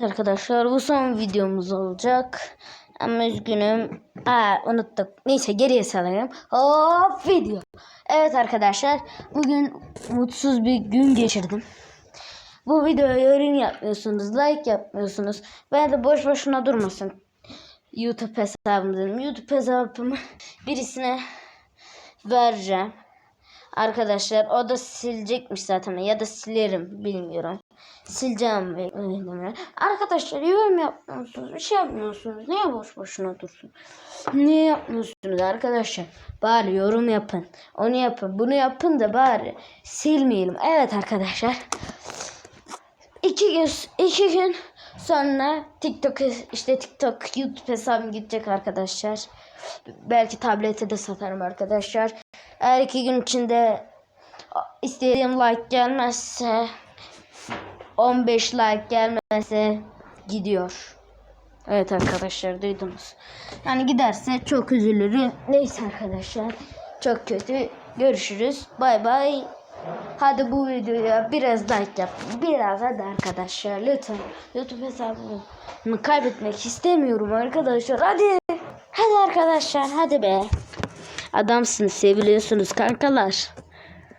Arkadaşlar bu son videomuz olacak. Ama üzgünüm. Aa, unuttuk. Neyse geriye salayım. Hop video. Evet arkadaşlar. Bugün mutsuz bir gün geçirdim. Bu videoya yorum yapmıyorsunuz. Like yapmıyorsunuz. Ben de boş boşuna durmasın. YouTube hesabım dedim. YouTube hesabımı birisine vereceğim. Arkadaşlar o da silecekmiş zaten ya da silerim bilmiyorum. Sileceğim Arkadaşlar yorum yapmıyorsunuz. Bir şey yapmıyorsunuz. Niye boş boşuna dursun? Niye yapmıyorsunuz arkadaşlar? Bari yorum yapın. Onu yapın. Bunu yapın da bari silmeyelim. Evet arkadaşlar. İki gün, iki gün sonra TikTok işte TikTok YouTube hesabım gidecek arkadaşlar. Belki tablete de satarım arkadaşlar. Eğer iki gün içinde istediğim like gelmezse 15 like gelmezse gidiyor. Evet arkadaşlar duydunuz. Yani giderse çok üzülürüm. Neyse arkadaşlar. Çok kötü. Görüşürüz. Bay bay. Hadi bu videoya biraz like yap. Biraz hadi arkadaşlar lütfen. YouTube hesabımı kaybetmek istemiyorum arkadaşlar. Hadi. Hadi arkadaşlar hadi be. Adamsınız seviliyorsunuz kankalar.